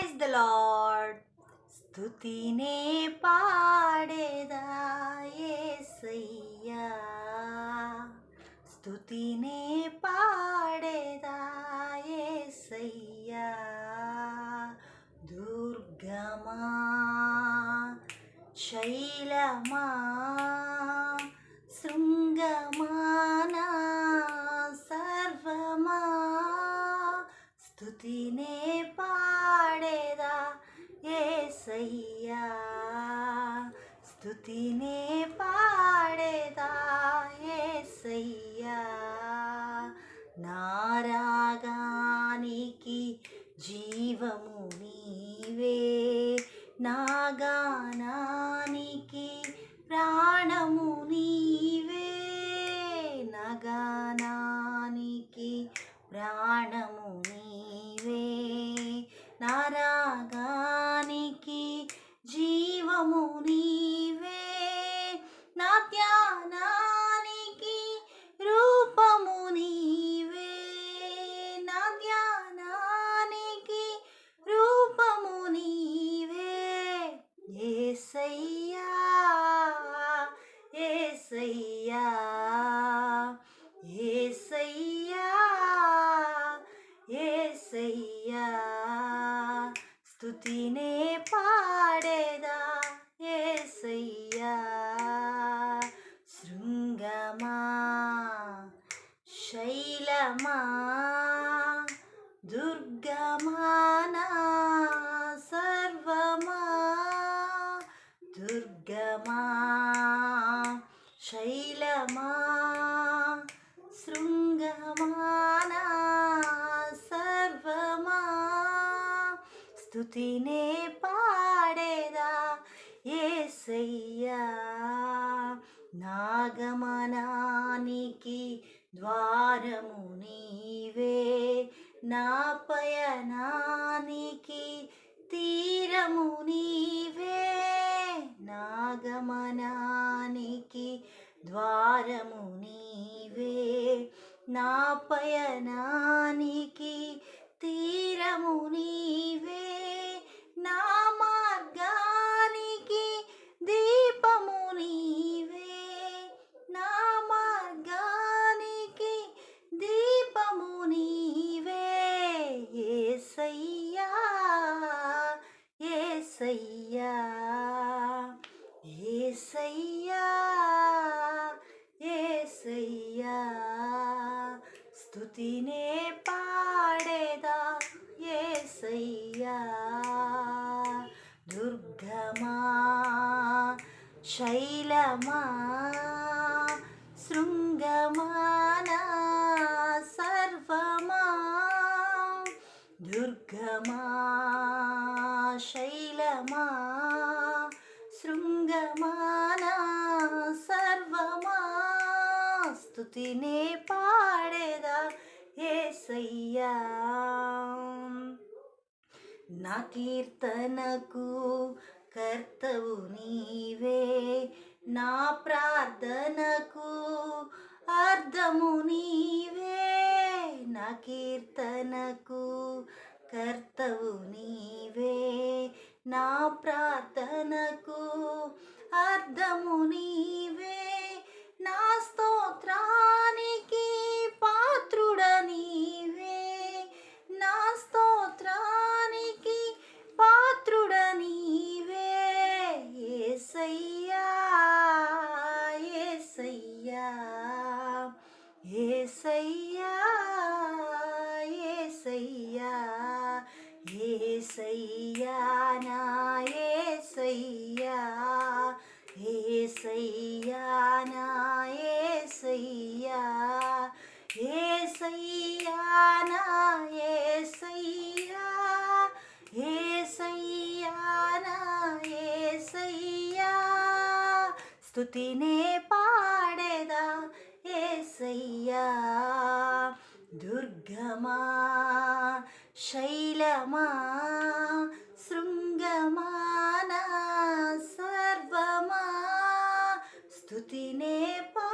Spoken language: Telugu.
Praise the lord. స్తుతినే పాడేదా యేసయ్యా స్తుతినే పాడేదా యేసయ్యా దుర్గమా శైలమా శృంగమానా సర్వమా. స్తుతినే పా స్తుతినే పాడేదా ఏసయ్యా? నారాగానికి జీవము నీవే. నాగానానికి ప్రాణము నీవే. నగానానికి ప్రాణము నీవే. నారాగానికి నా ధ్యానానికి రూపము నీవే నా ధ్యానానికి రూపము నీవే ఏసయ్యా ఏసయ్యా ఏసయ్యా ఏసయ్యా స్తుతినే పాడేదా ఏసయ్యా శృంగమా శైలమా దుర్గమానా సర్వమా దుర్గమా శైలమా శృంగమానా సర్వమా స్తుతినే నా పయనానికి తీరము నీవే. నాగమనానికి ద్వారము నీవే. నా పయనానికి తీరము నీవే. స్తుతినే పాడేదా ఏసయ్యా? దుర్గమా? శైలమా? శృంగమానా? సర్వమా? దుర్గమా? శైలమా? శృంగమానా? సర్వమా? స్తుతినే పాడే ఏసయ్యా నా కీర్తనకు కర్తవు నీవే. నా ప్రార్థనకు అర్థము నీవే. నా కీర్తనకు కర్తవు నీవే. నా ప్రార్థనకు అర్థము నీవే. నా స్తోత్రానికి ఏసయ్యా నా ఏసయ్యా ఏసయ్యా ఏసయ్యా ఏసయ్యా ఏసయ్యా ఏసయ్యా. స్తుతినే పా దుర్గమా శైలమా శృంగమానా సర్వమా స్తుతినే పాడేదా